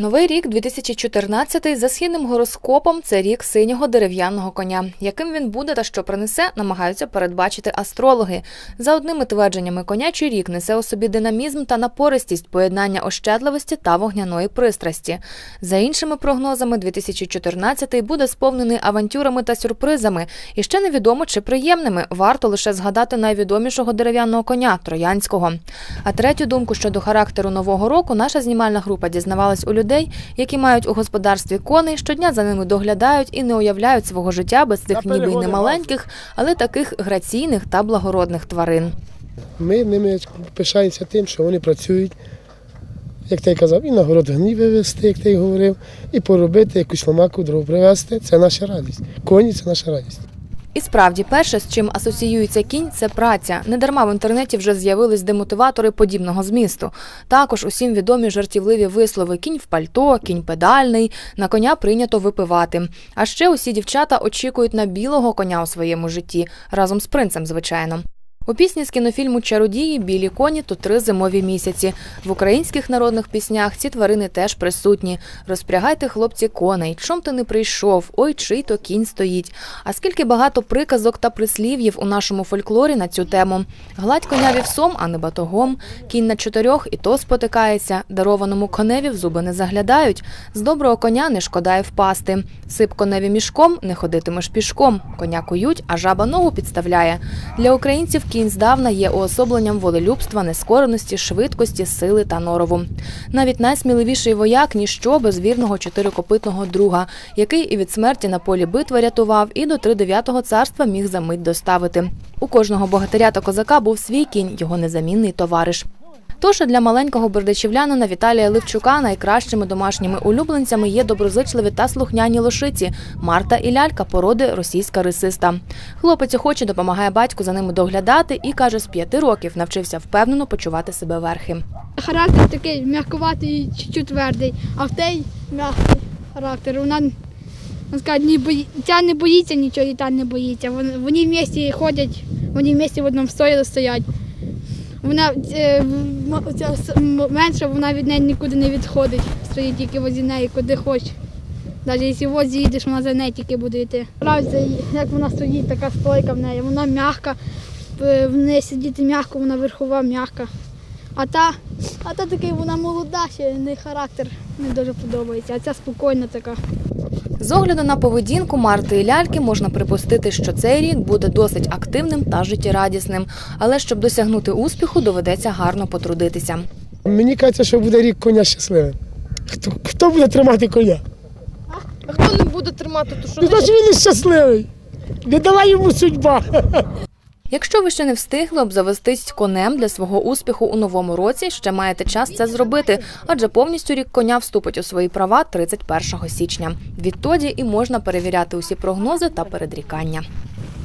Новий рік 2014 за східним гороскопом це рік синього дерев'яного коня. Яким він буде та що принесе, намагаються передбачити астрологи. За одними твердженнями, конячий рік несе у собі динамізм та напористість, поєднання ощадливості та вогняної пристрасті. За іншими прогнозами, 2014 буде сповнений авантюрами та сюрпризами. І ще невідомо чи приємними. Варто лише згадати найвідомішого дерев'яного коня троянського. А третю думку щодо характеру нового року наша знімальна група дізнавалась у людей, які мають у господарстві коней, щодня за ними доглядають і не уявляють свого життя без цих ніби й не маленьких, але таких граційних та благородних тварин. Ми ними пишаємося тим, що вони працюють, як ти казав, і на город гній вивезти, як ти говорив, і поробити якусь ломаку дров привезти. Це наша радість. Коні це наша радість. І справді, перше, з чим асоціюється кінь, це праця. Недарма в інтернеті вже з'явились демотиватори подібного змісту. Також усім відомі жартівливі вислови кінь в пальто, кінь педальний, на коня прийнято випивати. А ще усі дівчата очікують на білого коня у своєму житті, разом з принцем, звичайно. У пісні з кінофільму Чародії білі коні то три зимові місяці. В українських народних піснях ці тварини теж присутні. Розпрягайте, хлопці, коней, чом ти не прийшов? Ой, чий то кінь стоїть. А скільки багато приказок та прислів'їв у нашому фольклорі на цю тему. Гладь коня вівсом, а не батогом. Кінь на чотирьох і то спотикається. Дарованому коневі в зуби не заглядають. З доброго коня не шкода й впасти. Сип коневі мішком, не ходитимеш пішком. Коня кують, а жаба ногу підставляє. Для українців здавна є уособленням волелюбства, нескореності, швидкості, сили та норову. Навіть найсміливіший вояк ніщо без вірного чотирикопитного друга, який і від смерті на полі битви рятував, і до тридев'ятого царства міг за мить доставити. У кожного богатиря та козака був свій кінь, його незамінний товариш. Тож для маленького бердичівлянина Віталія Ливчука найкращими домашніми улюбленцями є доброзичливі та слухняні лошиці Марта і лялька породи російська рисиста. Хлопець охоче допомагає батьку за ними доглядати і каже, з п'яти років навчився впевнено почувати себе верхи. Характер такий м'якуватий і твердий, а в той м'який характер. Вона, вона не бої... ця не боїться нічого, і та не боїться. Вони, в місті ходять, вони в місті в одному стоять. Вона е, ця менша, вона від неї нікуди не відходить. Стоїть тільки возі неї, куди хоче. Навіть якщо возі їдеш, вона за нею тільки буде йти. Нравиться, як вона стоїть, така стойка в неї. Вона м'яка, в в неї сидіти м'яко, вона верхова м'яка. А та, а та такий вона молода, ще не характер не дуже подобається, а ця спокійна така. З огляду на поведінку Марти і ляльки можна припустити, що цей рік буде досить активним та життєрадісним. Але щоб досягнути успіху, доведеться гарно потрудитися. Мені кажеться, що буде рік коня щасливим. Хто, хто буде тримати коня? А хто не буде тримати, то що Ну, значить він щасливий. Не дала йому судьба. Якщо ви ще не встигли обзавестись конем для свого успіху у новому році, ще маєте час це зробити, адже повністю рік коня вступить у свої права 31 січня. Відтоді і можна перевіряти усі прогнози та передрікання.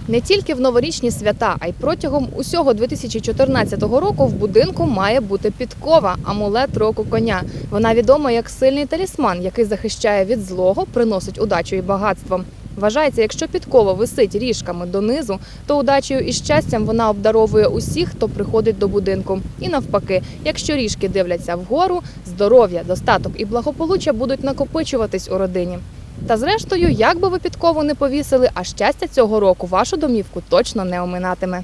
Не тільки в новорічні свята, а й протягом усього 2014 року в будинку має бути підкова, амулет року коня. Вона відома як сильний талісман, який захищає від злого, приносить удачу і багатство. Вважається, якщо підкова висить ріжками донизу, то удачею і щастям вона обдаровує усіх, хто приходить до будинку. І навпаки, якщо ріжки дивляться вгору, здоров'я, достаток і благополуччя будуть накопичуватись у родині. Та зрештою, як би ви підкову не повісили, а щастя цього року вашу домівку точно не оминатиме.